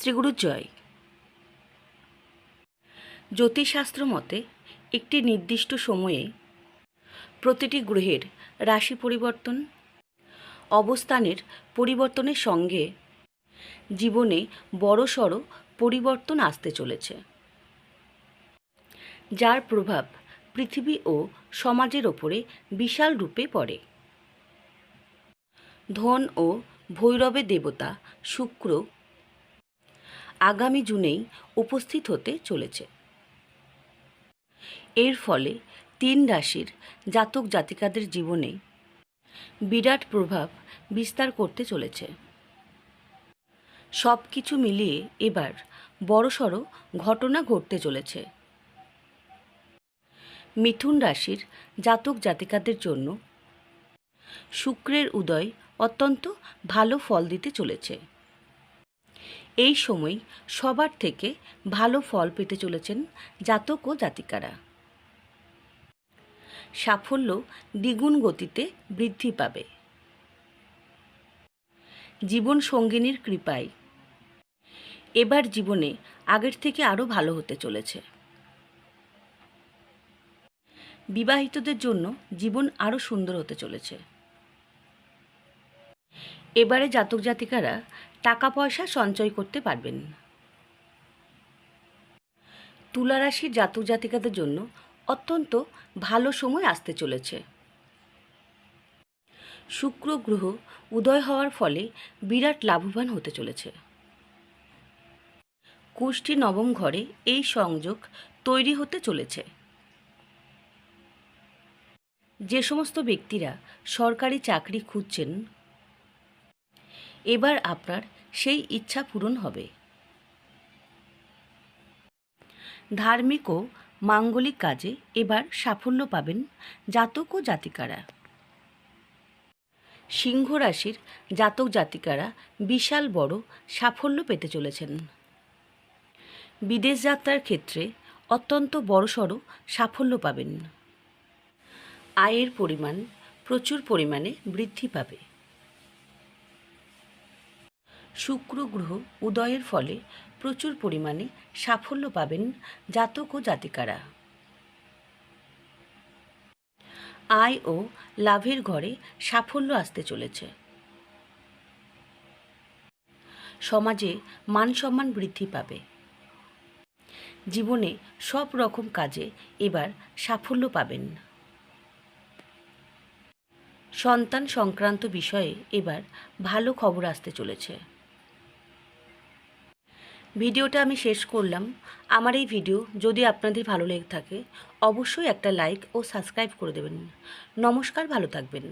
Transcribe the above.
শ্রীগুরুর জয়। জ্যোতিষশাস্ত্র মতে, একটি নির্দিষ্ট সময়ে প্রতিটি গ্রহের রাশি পরিবর্তন, অবস্থানের পরিবর্তনের সঙ্গে জীবনে বড়সড় পরিবর্তন আসতে চলেছে, যার প্রভাব পৃথিবী ও সমাজের ওপরে বিশাল রূপে পড়ে। ধন ও ভৈরবে দেবতা শুক্র আগামী জুনেই উপস্থিত হতে চলেছে। এর ফলে তিন রাশির জাতক জাতিকাদের জীবনে বিরাট প্রভাব বিস্তার করতে চলেছে। সব কিছু মিলিয়ে এবার বড়সড় ঘটনা ঘটতে চলেছে। মিথুন রাশির জাতক জাতিকাদের জন্য শুক্রের উদয় অত্যন্ত ভালো ফল দিতে চলেছে। এই সময় সবার থেকে ভালো ফল পেতে চলেছেন জাতক ও জাতিকারা। সাফল্য দ্বিগুণ গতিতে বৃদ্ধি পাবে। জীবন সঙ্গিনীর কৃপায়। এবার জীবনে আগের থেকে আরও ভালো হতে চলেছে। বিবাহিতদের জন্য জীবন আরও সুন্দর হতে চলেছে। এবারে জাতক জাতিকারা টাকা পয়সা সঞ্চয় করতে পারবেন। তুলা রাশির জাতক জাতিকাদের জন্য অত্যন্ত ভালো সময় আসতে চলেছে। শুক্র গ্রহ উদয় হওয়ার ফলে বিরাট লাভবান হতে চলেছে। কুষ্টি নবম ঘরে এই সংযোগ তৈরি হতে চলেছে। যে সমস্ত ব্যক্তিরা সরকারি চাকরি খুঁজছেন এবার আপনার সেই ইচ্ছা পূরণ হবে। ধার্মিক ও মাঙ্গলিক কাজে এবার সাফল্য পাবেন জাতক ও জাতিকারা। সিংহ রাশির জাতক জাতিকারা বিশাল বড় সাফল্য পেতে চলেছেন। বিদেশ যাত্রার ক্ষেত্রে অত্যন্ত বড়সড় সাফল্য পাবেন। আয়ের পরিমাণ প্রচুর পরিমাণে বৃদ্ধি পাবে। শুক্র গ্রহ উদয়ের ফলে প্রচুর পরিমাণে সাফল্য পাবেন জাতক ও জাতিকারা। আয় ও লাভের ঘরে সাফল্য আসতে চলেছে। সমাজে মান সম্মান বৃদ্ধি পাবে। জীবনে সব রকম কাজে এবার সাফল্য পাবেন। সন্তান সংক্রান্ত বিষয়ে এবার ভালো খবর আসতে চলেছে। ভিডিওটা আমি শেষ করলাম। আমার এই ভিডিও যদি আপনাদের ভালো লেগে থাকে, অবশ্যই একটা লাইক ও সাবস্ক্রাইব করে দেবেন। নমস্কার, ভালো থাকবেন।